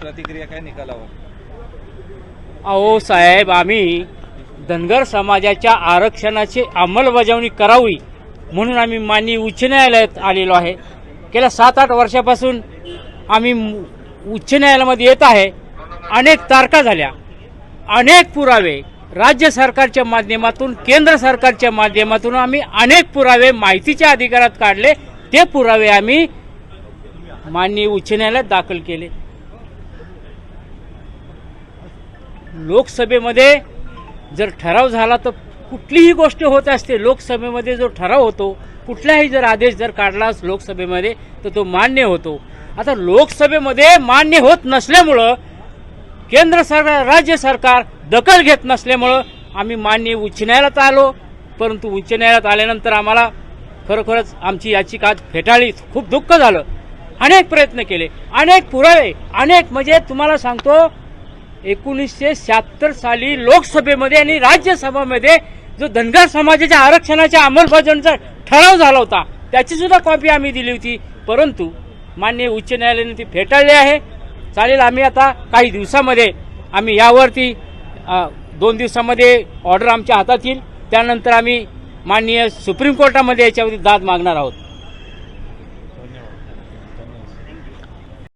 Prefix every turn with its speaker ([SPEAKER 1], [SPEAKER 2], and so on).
[SPEAKER 1] प्रतिक्रिया काय निकालावर?
[SPEAKER 2] अहो साहेब आम्ही धनगर समाजाच्या आरक्षणाची अंमलबजावणी करावी म्हणून आम्ही माननीय उच्च न्यायालयात आलेलो आहे. गेल्या सात आठ वर्षापासून आम्ही उच्च न्यायालयामध्ये येत आहे. अनेक तारखा झाल्या. अनेक पुरावे राज्य सरकारच्या माध्यमातून केंद्र सरकारच्या माध्यमातून आम्ही अनेक पुरावे माहितीच्या अधिकारात काढले. ते पुरावे आम्ही माननीय उच्च न्यायालयात दाखल केले. लोकसभेमध्ये जर ठराव झाला तर कुठलीही गोष्ट होत असते. लोकसभेमध्ये जो ठराव होतो कुठलाही जर आदेश जर काढला लोकसभेमध्ये तर तो मान्य होतो. आता लोकसभेमध्ये मान्य होत नसल्यामुळं केंद्र सरकार राज्य सरकार दखल घेत नसल्यामुळं आम्ही मान्य उच्च न्यायालयात आलो. परंतु उच्च न्यायालयात आल्यानंतर आम्हाला खरोखरच आमची याचिका फेटाळली खूप दुःख झालं. अनेक प्रयत्न केले. अनेक पुरावे अनेक म्हणजे तुम्हाला सांगतो एकोणीसशे शहात्तर साली लोकसभेमध्ये आणि राज्यसभामध्ये जो धनगर समाजाच्या आरक्षणाच्या अंमलबजावणीचा ठराव झाला होता त्याची सुद्धा कॉपी आम्ही दिली होती. परंतु मान्य उच्च न्यायालयाने ती फेटाळली आहे. चालेल आम्ही आता काही दिवसामध्ये आम्ही यावरती दोन दिवसामध्ये ऑर्डर आमच्या हातात येईल. त्यानंतर आम्ही माननीय सुप्रीम कोर्टामध्ये याच्यावरती दाद मागणार आहोत.